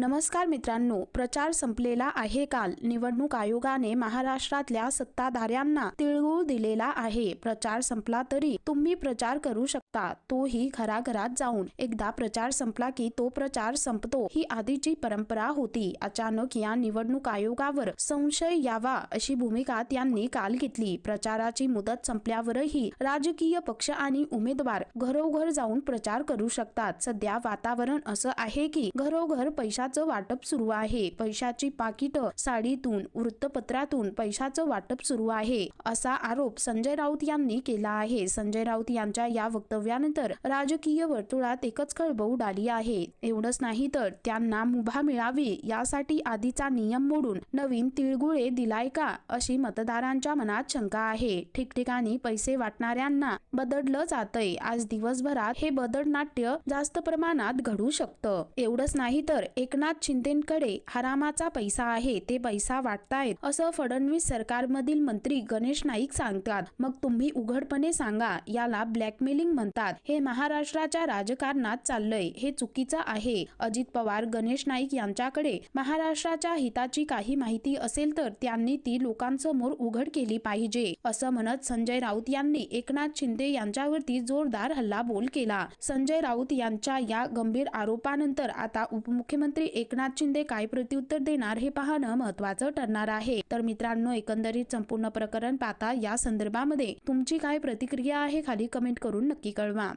नमस्कार मित्रांनो प्रचार संपलेला आहे काल. निवडणूक आयोगाने महाराष्ट्रातल्या सत्ताधाऱ्यांना तिळगुळ दिलेला आहे. प्रचार संपला तरी तुम्ही प्रचार करू शकता तोही घराघरात जाऊन. एकदा प्रचार संपला की तो प्रचार संपतो ही आधीची परंपरा होती. अचानक या निवडणूक आयोगावर संशय यावा अशी भूमिका त्यांनी काल घेतली. प्रचाराची मुदत संपल्यावरही राजकीय पक्ष आणि उमेदवार घरोघर जाऊन प्रचार करू शकतात. सध्या वातावरण असं आहे की घरोघर पैशाचं वाटप सुरू आहे. पैशाची पाकिटं साडीतून वृत्तपत्रातून पैशाचं वाटप सुरू आहे असा आरोप संजय राऊत यांनी केला आहे. संजय राऊत यांच्या या वक्तव्यानंतर राजकीय वर्तुळात एकच खळबळ उडाली आहे. एवढंच नाही तर त्यांना मुभा मिळावी यासाठी आधीचा नियम मोडून नवीन तिळगुळे दिलाय का अशी मतदारांच्या मनात शंका आहे. ठिकठिकाणी पैसे वाटणाऱ्यांना बदडलं जातंय. आज दिवसभरात हे बदड नाट्य जास्त प्रमाणात घडू शकतं. एवढंच नाही तर एक एकनाथ शिंदेकडे हरामाचा पैसा आहे ते पैसा वाटतायत असं फडणवीस सरकारमधील मंत्री गणेश नाईक सांगतात. मग तुम्ही उघडपणे सांगा याला ब्लॅकमेलिंग म्हणतात. हे महाराष्ट्राच्या राजकारणात चाललंय हे चुकीचं आहे. अजित पवार गणेश नाईक यांच्याकडे महाराष्ट्राच्या हिताची काही माहिती असेल तर त्यांनी ती लोकांसमोर उघड केली पाहिजे असं म्हणत संजय राऊत यांनी एकनाथ शिंदे यांच्यावरती जोरदार हल्लाबोल केला. संजय राऊत यांच्या या गंभीर आरोपानंतर आता उपमुख्यमंत्री एकनाथ शिंदे काय प्रत्युत्तर देणार हे पाहणं महत्वाचं ठरणार आहे. तर मित्रांनो एकंदरीत संपूर्ण प्रकरण पाहता या संदर्भामध्ये तुमची काय प्रतिक्रिया आहे खाली कमेंट करून नक्की कळवा.